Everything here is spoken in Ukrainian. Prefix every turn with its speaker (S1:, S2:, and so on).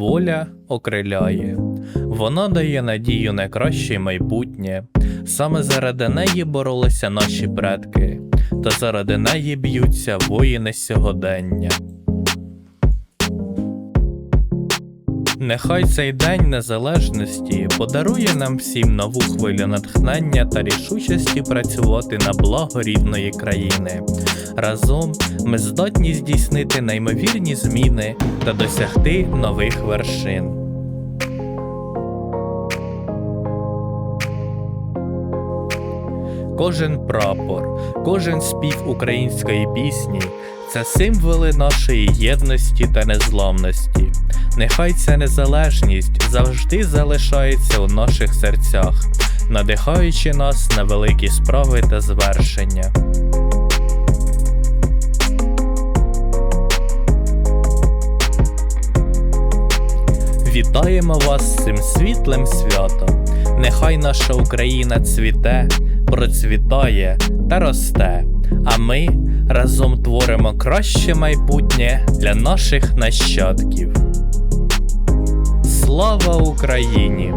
S1: воля окриляє, вона дає надію на краще майбутнє. Саме заради неї боролися наші предки, та заради неї б'ються воїни сьогодення. Нехай цей день незалежності подарує нам всім нову хвилю натхнення та рішучості працювати на благо рідної країни. Разом ми здатні здійснити неймовірні зміни та досягти нових вершин. Кожен прапор, кожен спів української пісні це символи нашої єдності та незламності. Нехай ця незалежність завжди залишається у наших серцях, надихаючи нас на великі справи та звершення. Вітаємо вас з цим світлим святом. Нехай наша Україна цвіте, процвітає та росте. А ми разом творимо краще майбутнє для наших нащадків. Слава Україні!